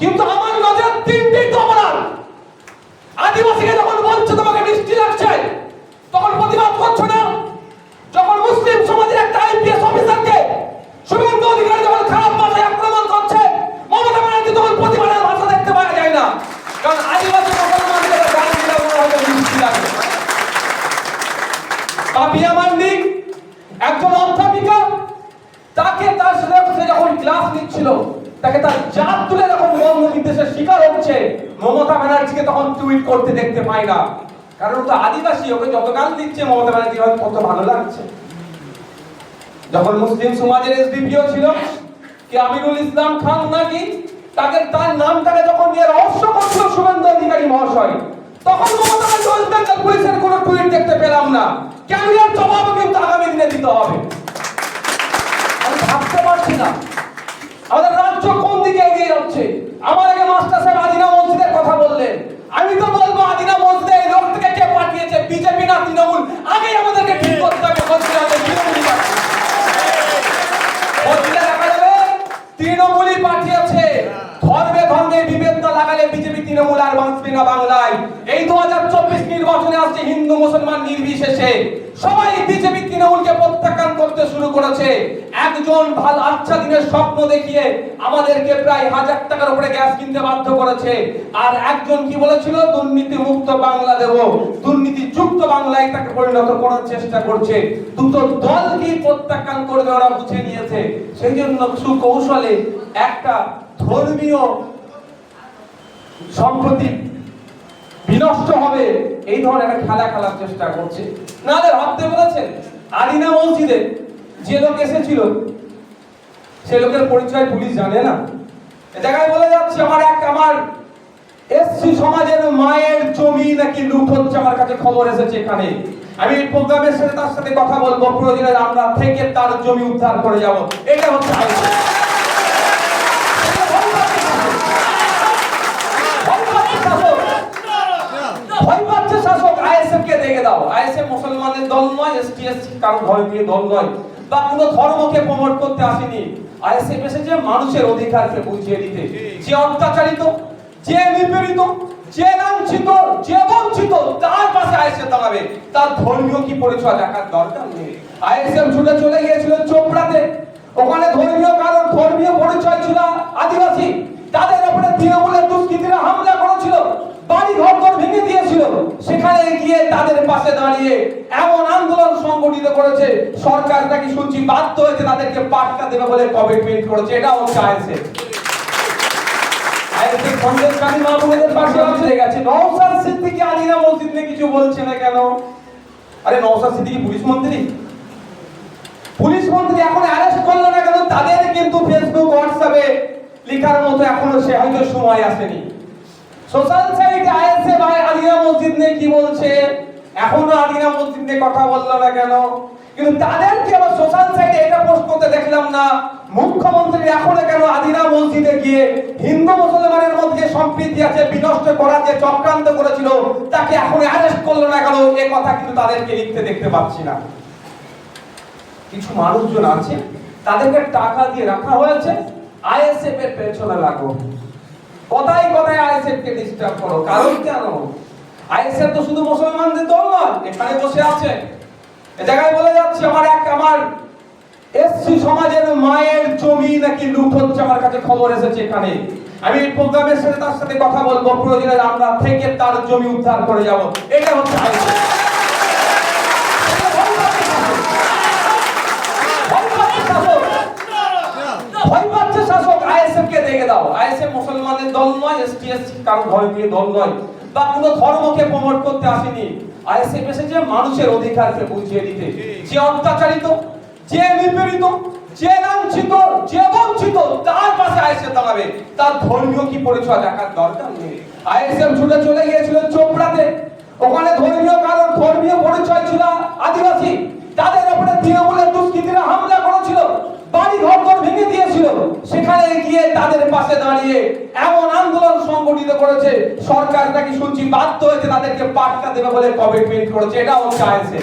কিন্তু আমার নজর তিনটি তো অপরাধ আদিবাসীকে যখন বলছে তোমাকে মিষ্টি লাগছে, তখন প্রতিবাদ করছ না? যখন মুসলিম সমাজের একটা আইপিএস অফিসারকে শুভেন্দু অধিকারী যখন খারাপ ভাষায় আক্রমণ করছে, মমতা ব্যানার্জি তখন প্রতিবাদের ভাষা দেখতে পাওয়া যায় না। কারণ আদিবাসী পাপিয়া একজন অধ্যাপিকা, তাকে তার সে যখন ক্লাস নিচ্ছিল, তাকে তার জাত তুলে বঙ্গ বিদ্বেষের শিকার হচ্ছে। মমতা ব্যানার্জিকে তখন টুইট করতে দেখতে পাই না। কারণ তো আদিবাসী, ওকে যত দিচ্ছে মমতা ব্যানার্জি কত ভালো লাগছে। যখন মুসলিম সমাজের এসডিপিও ছিল, কি আমিরুল ইসলাম খান নাকি তাকে তার নামটাকে যখন নিয়ে রহস্য করছিল শুভেন্দু অধিকারী মহাশয়, তখন মমতা ব্যানার্জি পুলিশের কোনো টুইট দেখতে পেলাম না। কেন এর জবাবও কিন্তু আগামী দিনে দিতে হবে। আমি ভাবতে পারছি না। আমাদের যাচ্ছে আমার আগে মাস্টার সাহেব আদিনা মসজিদের কথা বললেন। আমি তো বলব, আদিনা মসজিদে এই লোক থেকে কে পাঠিয়েছে? বিজেপি না তৃণমূল? আগেই আমাদেরকে ঠিক করতে হবে তৃণমূলই পাঠিয়েছে। ধর্মে ধর্মে লাগালে বিজেপি তৃণমূল আর না বাংলায়। এই দু হাজার চব্বিশ নির্বাচনে আসছে হিন্দু মুসলমান নির্বিশেষে। সবাই বিজেপি তৃণমূলকে প্রত্যাখ্যান করতে শুরু করেছে। একজন ভালো আচ্ছা দিনের স্বপ্ন দেখিয়ে আমাদেরকে প্রায় হাজার টাকার উপরে গ্যাস কিনতে বাধ্য করেছে। আর একজন কি বলেছিল? দুর্নীতি মুক্ত বাংলা দেব। দুর্নীতি যুক্ত বাংলায় তাকে পরিণত করার চেষ্টা করছে। দুটো দলকেই প্রত্যাখ্যান করবে ওরা বুঝে নিয়েছে। সেই জন্য সুকৌশলে একটা ধর্মীয় সম্প্রতি বিনষ্ট হবে, এই ধরনের একটা খেলা খেলার চেষ্টা করছে। নাহলে ভাবতে বলেছেন আদিনা মসজিদে যে লোক এসেছিল, সে লোকের পরিচয় পুলিশ জানে না। জায়গায় বলে যাচ্ছে, আমার এক, আমার এসসি সমাজের মায়ের জমি নাকি লুট হচ্ছে, আমার কাছে খবর এসেছে এখানে। আমি এই প্রোগ্রামের সাথে, তার সাথে কথা বলব, প্রয়োজনে আমরা থেকে তার জমি উদ্ধার করে যাব। এটা হচ্ছে শাসক। আইএসএফ কে দেখে দাও। আইএসএফ মুসলমানদের দল নয় এসটিএস কারও ভয় নিয়ে দল নয়। বা কোনো ধর্মকে প্রমোট করতে আসেনি। আইএসএফ এসেছে মানুষের অধিকারকে বুঝিয়ে দিতে। যে অত্যাচারিত, যে নিপীড়িত, যে লাঞ্ছিত, যে বঞ্চিত, তার পাশে আইএসএফ দাঁড়াবে। তার ধর্মীয় কি পরিচয় দেখার দরকার নেই। আইএসএফ ছুটে চলে গিয়েছিল চোপড়াতে। ওখানে ধর্মীয় কারণ, ধর্মীয় পরিচয় ছিল আদিবাসী। তাদের উপরে তৃণমূলের দুষ্কৃতীরা হামলা করেছিল। বাড়ি ঘর ভেঙে দিয়েছিল। সেখানে গিয়ে তাদের পাশে দাঁড়িয়ে এমন করেছে, সরকার নাকি শুনছি বাধ্য হয়েছে তাদেরকে পাটকা দেবে বলে কমিটমেন্ট করেছে এটা হচ্ছে আইএসএফ। আইএসএফ সন্দেশ কালী মাহবুবের পাশে আছে গেছে। নওশাদ সিদ্দিকী আলিনা মসজিদ নিয়ে কিছু বলছে না কেন? আরে নওশাদ সিদ্দিকী পুলিশ মন্ত্রী? এখন অ্যারেস্ট করল না কেন? তাদের কিন্তু ফেসবুক হোয়াটসঅ্যাপে লেখার মতো এখনও সে হয়তো সময় আসেনি। সোশ্যাল ভাই মসজিদ কি বলছে? এখনও আদিনা মসজিদ নিয়ে কথা বলল না কেন? কিন্তু তাদেরকে আবার সোশ্যাল সাইটে এটা পোস্ট করতে দেখলাম না। মুখ্যমন্ত্রী এখনও কেন আদিনা মসজিদে গিয়ে হিন্দু মুসলমানের মধ্যে সম্প্রীতি আছে, বিনষ্ট করার যে চক্রান্ত করেছিল, তাকে এখনও অ্যারেস্ট করল না কেন? এ কথা কিন্তু তাদেরকে লিখতে দেখতে পাচ্ছি না। কিছু মানুষজন আছে, তাদেরকে টাকা দিয়ে রাখা হয়েছে আইএসএফ এর পেছনে লাগো কথাই কথায় আইএসএফ কে ডিস্টার্ব করো। কারণ কেন? আইএসএফ তো শুধু মুসলমানদের দল নয়, এখানে বসে আছে। এ জায়গায় বলে যাচ্ছে আমার এক, আমার এসসি সমাজের মায়ের জমি নাকি লুট হচ্ছে, আমার কাছে খবর এসেছে এখানে। আমি এই প্রোগ্রামের সাথে তার সাথে কথা বলব, প্রয়োজনে আমরা থেকে তার জমি উদ্ধার করে যাব। এটা হচ্ছে শাসক। আইএসএফ কে দেখে দাও। আইএসএফ মুসলমানদের দল নয় এসটিএস কারও ভয় নিয়ে দল নয়। বা কোনো ধর্মকে প্রমোট করতে আসেনি। আইএসএফ এসেছে, মানুষের অধিকারকে বুঝিয়ে দিতে। যে অত্যাচারিত, যে নিপীড়িত, যে লাঞ্ছিত, যে বঞ্চিত, তার পাশে আইএসএফ দাঁড়াবে। তার ধর্মীয় কি পরিচয় দেখার দরকার নেই। আইএসএফ ছুটে চলে গিয়েছিল চোপড়াতে। ওখানে ধর্মীয় কারণ ধর্মীয় পরিচয় ছিল আদিবাসী। গিয়ে তাদের পাশে দাঁড়িয়ে এমন আন্দোলন সংগঠিত করেছে, সরকার নাকি শুনছি বাধ্য হয়েছে তাদেরকে পাটকা দেবে বলে কমিটমেন্ট করেছে। এটাও চাইছে।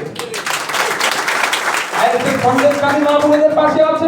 পাশে আছে।